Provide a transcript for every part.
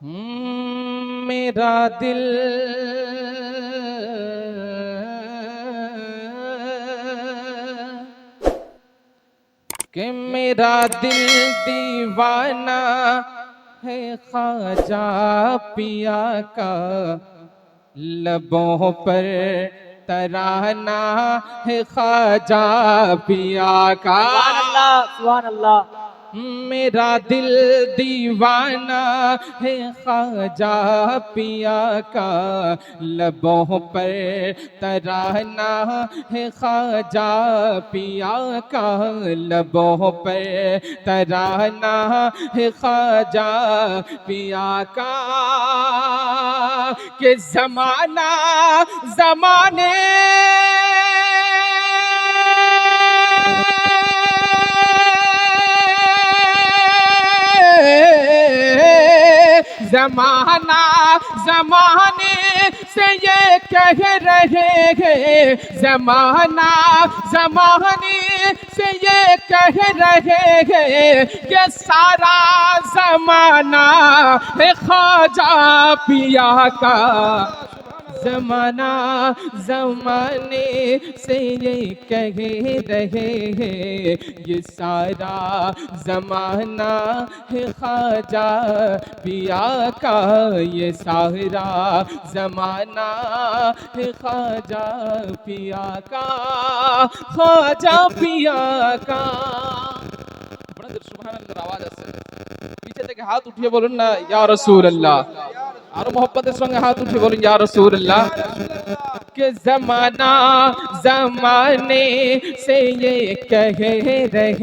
میرا دل کہ میرا دل دیوانہ ہے خواجہ پیا کا لبوں پر ترانہ ہے خواجہ پیا کا سبحان اللہ سبحان اللہ۔ میرا دل دیوانہ ہے خواجہ پیا کا، لبوں پر ترانہ ہے خواجہ پیا کا، لبوں پر ترانہ ہے خواجہ پیا کا۔ کہ زمانہ زمانے زمانہ، زمانے سے یہ کہہ رہے ہیں۔ زمانہ، زمانے سے یہ کہہ رہے ہیں کہ سارا زمانہ ہے خواجہ پیا کا۔ زمانہ زمانے سے یہ کہہ رہے ہیں، یہ سارا زمانہ ہے خواجہ پیا کا، یہ سارا زمانہ ہے خواجہ پیا کا، خواجہ پیا کا۔ بڑا سبحان اللہ، آواز پیچھے تک ہاتھ اٹھئے بولن نا یا رسول اللہ۔ আরও মোহব্বতের সঙ্গে হাত উঠিয়ে বলুন ইয়া রাসূলুল্লাহ کہ زمانہ، زمانے سے یہ کہہ رہے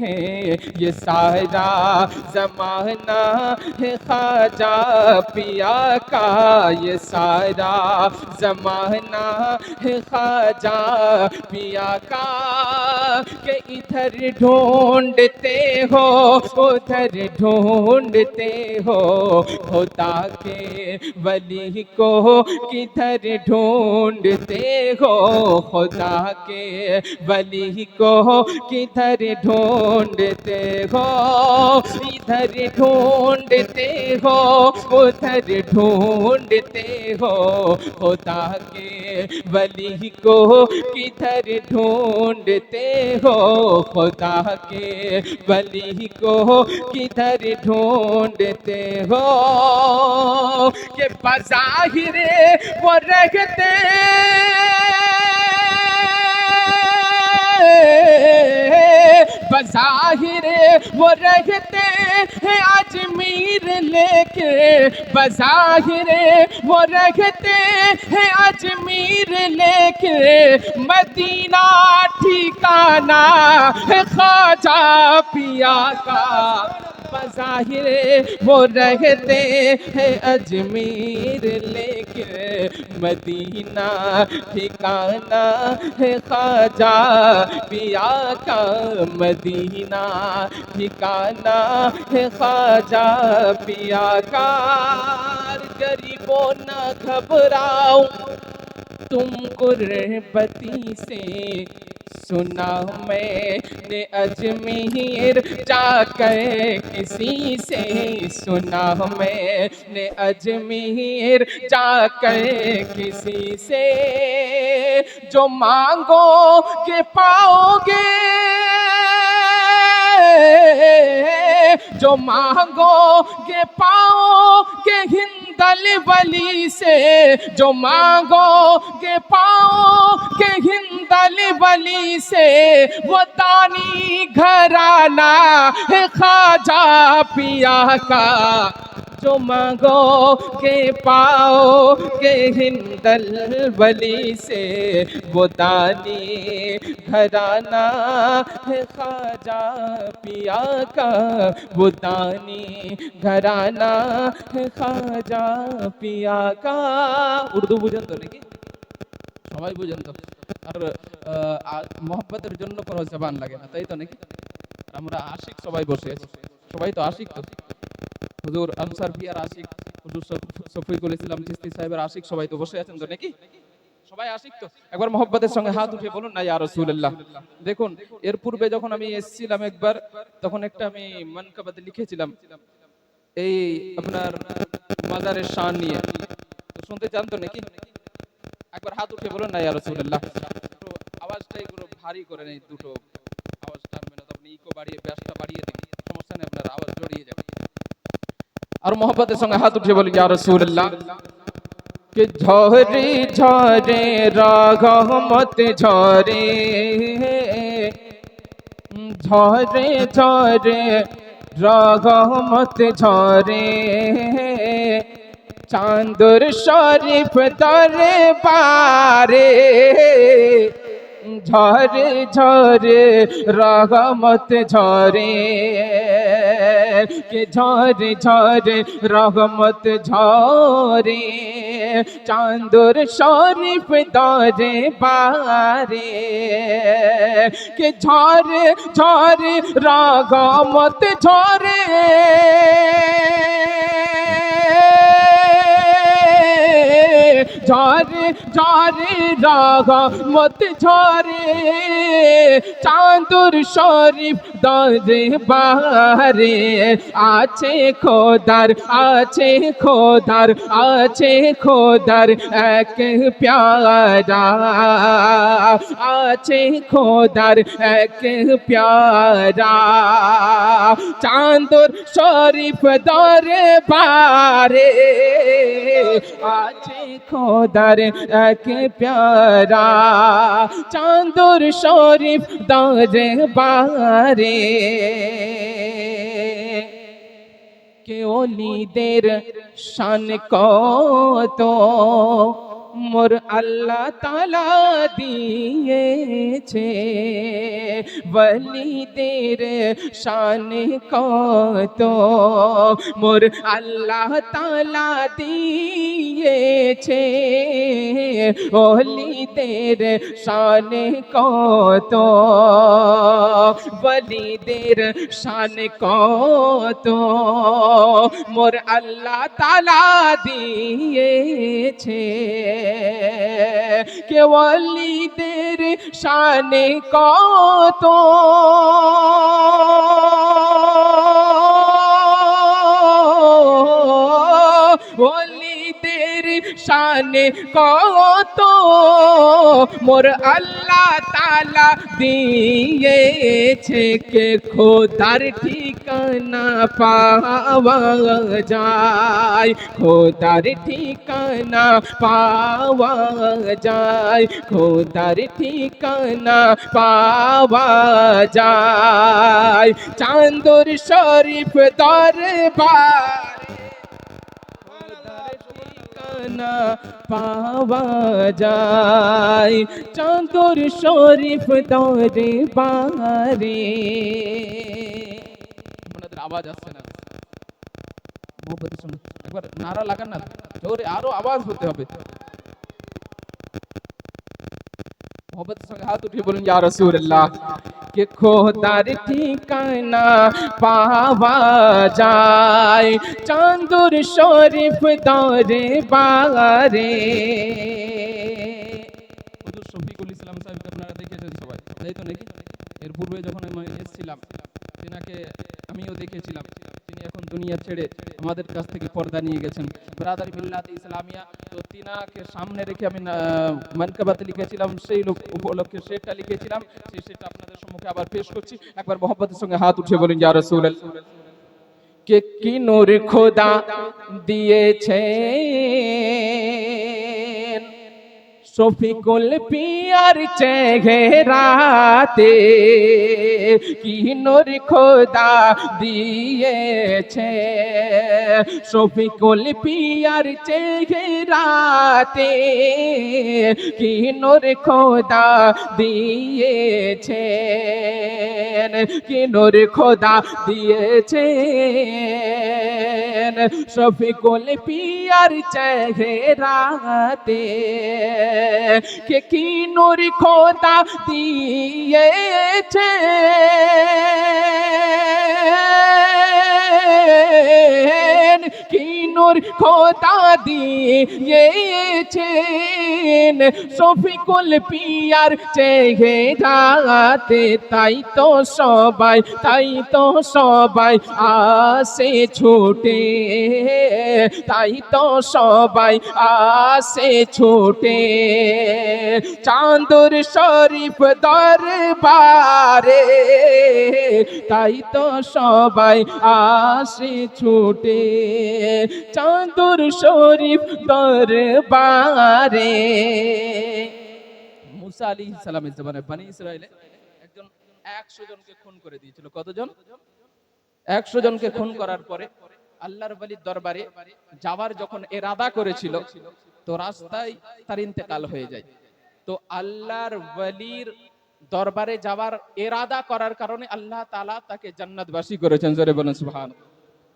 ہیں۔ یہ سارا زمانہ ہے خواجہ پیا کا۔ یہ سارا زمانہ ہے خواجہ پیا کا۔ کہ ادھر ڈھونڈتے ہو، ادھر ڈھونڈتے ہو۔ ہوتا کہ ولی کو کدھر ڈھونڈ ڈھونڈتے ہو خدا کے ولی کو کدھر ڈھونڈتے ہو ادھر ڈھونڈتے ہو ادھر ڈھونڈتے ہو خدا کے ولی کو کدھر ڈھونڈتے ہو خدا کے ولی کو کدھر ڈھونڈتے ہو کہ بظاہر وہ رہتے بظاہر وہ رہتے ہیں اجمیر لے کے۔ بظاہر وہ رہتے ہیں اجمیر لے کے۔ مدینہ ٹھکانہ ہے خواجہ پیا کا۔ بظاہر وہ رہتے ہیں اجمیر لیکن مدینہ، ٹھکانہ ہے خواجہ پیا کا مدینہ، ٹھکانہ ہے خواجہ پیا کا غریبوں نہ گھبراؤ تم قربتی سے سنا میں نے اجمیر جا کر کسی سے سنا میں نے اجمیر جا کر کسی سے جو مانگو کہ پاؤ گے جو مانگو کہ پاؤ کہ ہند دل ولی سے جو مانگو گے پاؤں کہ ہندل ولی سے وہ دانی گھرانا ہے خاجہ پیا کا जो मांगो के पाओ के हिंदल वली से वो दानी घराना है ख्वाजा पिया का वो दानी घराना है ख्वाजा पिया का উর্দু বুঝেন তো নাকি সবাই বুঝেন তো আর আহ, আর মহব্বতের জন্য কোনো জবান লাগে না তাই তো নাকি আর আমরা আশিক সবাই বসে আছি সবাই তো আশিক তো হুজুর আনসার পিয়ার আশিক। হুজুর শফিকুল ইসলাম চিস্তি সাহেবের আশিক সবাই তো বসে আছেন তো নাকি? সবাই আশিক তো? একবার মোহব্বতের সঙ্গে হাত উঠিয়ে বলুন না, ইয়া রাসূলুল্লাহ। দেখুন, এর পূর্বে যখন আমি এসেছিলাম একবার, তখন একটা আমি মনকাবাতে লিখেছিলাম। এই আপনার মাজারের শান নিয়ে। তো শুনতে চান তো নাকি? একবার হাত উঠে বলুন না, ইয়া রাসূলুল্লাহ। একটু আওয়াজটা একটু ভারী করে নেই, দুটো আওয়াজ টানবে না তো আপনি ইকো বাড়িয়ে, ব্যাসটা বাড়িয়ে দিন। সমস্যা নেই, আপনার আওয়াজ জড়িয়ে যাবে। আর মোহাম্মতের সঙ্গে হাত উঠে বলি, ইয়া রাসূলুল্লাহ, কে ঝরে ঝরে রাগমত ঝরে ঝরে ঝরে রাগমত ঝরে চাঁদর শরীফ তরে পারে ঝরে ঝরে রাগমত ঝরে কে ঝরে ঝরে রহমত ঝরে চাঁদর শরীফ দরে বারে কে ঝরে ঝরে রহমত ঝরে ঝরে ঝরে রহমত ঝরে চাঁদুর শরীফ দরে বারে আছে খোদার আছে খোদার আছে খোদার এক প্যারা। আছে খোদার এক প্যারা। চাঁদুর শরীফ দরে বারে আছে খোদার এক প্যারা। চাঁদুর শরীফ দরে বারে। কে নিদের শান কত? মোর আল্লাহ তালা দিয়েছে বলিদের শান কত মোর আল্লাহ তালা দিয়েছে অলিদের শান কত বলিদের শান কত মোর আল্লাহ তালা দিয়েছে কেবলিদের শানে কত? ওলিদের শানে কত? মোর আল্লাহ তালা দিয়েছে কে খোদার ঠিকানা পাওয়া যায়। খোদার ঠিকানা পাওয়া যায়। খোদার ঠিকানা পাওয়া যায়। চান্দর শরীফ দরবার ঠিকানা পাওয়া যায়। চাঁদর শরীফ তরে পারে আপনাদের আওয়াজ আসছে না। একবার নারা লাগান না, জোরে আরও আওয়াজ হতে হবে। মোহব্বতের সঙ্গে হাত উঠিয়ে বলুন ইয়া রাসূলুল্লাহ কে খোদার ঠিকানা পাওয়া যায় চাঁদুর শরীফ দরে বারে হুজুর শফিকুল ইসলাম সাহেবকে আপনারা দেখেছেন সবাই তাই তো নাকি এর পূর্বে যখন আমি এসেছিলাম তেনাকে আমিও দেখেছিলাম তিনি এখন দুনিয়া ছেড়ে আমাদের কাছ থেকে পর্দা নিয়ে গেছেন। ব্রাদার মিল্লাত ইসলামিয়া তো তিনাকে সামনে রেখে আমি মনকাবাত লিখেছিলাম, সেই লোক উপলক্ষে সেটা লিখেছিলাম সেই সেটা আপনাদের সম্মুখে আবার পেশ করছি। একবার মোহব্বতের সঙ্গে হাত উঠে বলেন, ইয়া রাসূলুল্লাহ, কে কি নূর খোদা দিয়েছেন শফিকুল পিয়ার চেহারাতে কি নূর খোদা দিয়েছে? শফিকুল পিয়ার চেহারাতে কি নূর খোদা দিয়েছে কি নূর খোদা দিয়েছেন শফিকুল পিয়ার চেহারাতে কে কি নূর খোদা দিয়েছে? নূর খোদা দিয়েছেন। শফিকুল পিয়ার চেহারাতে তাই তো সবাই, তাই তো সবাই আসে ছোটে। তাই তো সবাই আসে ছোটে। চাঁদুর শরীফ দরবারে তাই তো সবাই আসে ছুটে। চাঁদুর শরীফ দরবারে। মুসা আলী সালামের বানি ইসরায়েলে একজন একশো জনকে খুন করে দিয়েছিল। কতজন? একশো জনকে খুন করার পরে আল্লাহর বালির দরবারে যাওয়ার যখন এরাদা করেছিল, তো রাস্তায় তার ইন্তেকাল হয়ে যায়। তো আল্লাহর ওয়ালির দরবারে যাওয়ার এরাদা করার কারণে আল্লাহ তাআলা তাকে জান্নাতবাসী করেছেন। জোরে বলেন সুবহান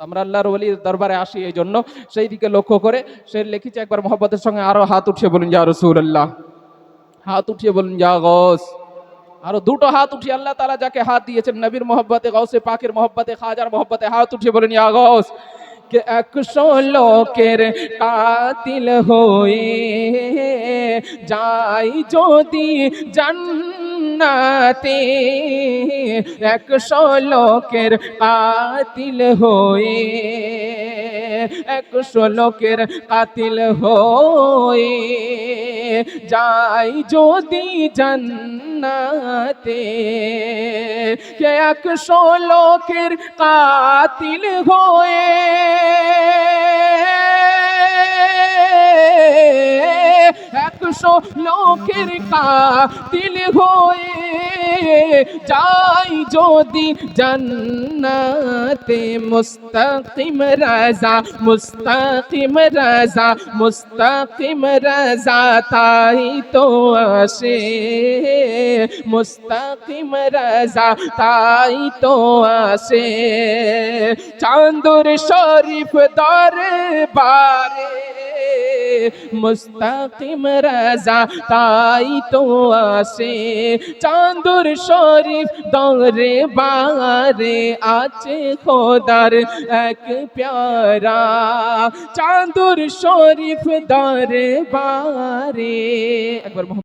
আমরা আল্লাহর ওলির দরবারে আসি এই জন্য। সেই দিকে লক্ষ্য করে সে লিখেছে একবার মোহাম্মতের সঙ্গে, আরও হাত উঠিয়ে বলুন, ইয়া রাসূলুল্লাহ। হাত উঠিয়ে বলুন, ইয়া গস। আরও দুটো হাত উঠিয়ে আল্লাহ তালা যাকে হাত দিয়েছেন, নবীর মোহব্বতে গৌসে পাকের মোহব্বতে, খাজার মোহব্বতে, হাত উঠিয়ে বলেন, ইয়া গস। কে একশো লোকের কাতিল হয়ে যাই যদি জান্নাতে একশো লোকের কাতিল হয়ে, একশো লোকের কাতিল হয়ে যাই যদি জান্নাতে কে একশো লোকের কাতিল হয়ে। একশো লোকের কাতিল হয়ে যাই যদি জান্নাতে মুস্তাকিম রাজা মুস্তাকিম রাজা মুস্তাকিম রাজা, তাই তো আসে। মুস্তাকিম রাজা, তাই তো আসে। চান্দুর শরীফ দরবারে মুস্তাকিম রাজা, তাই তো আসে চান্দুর শরীফ দরে বারে আছে খোদার এক প্যারা। চান্দুর শরীফ দরে বারে একবার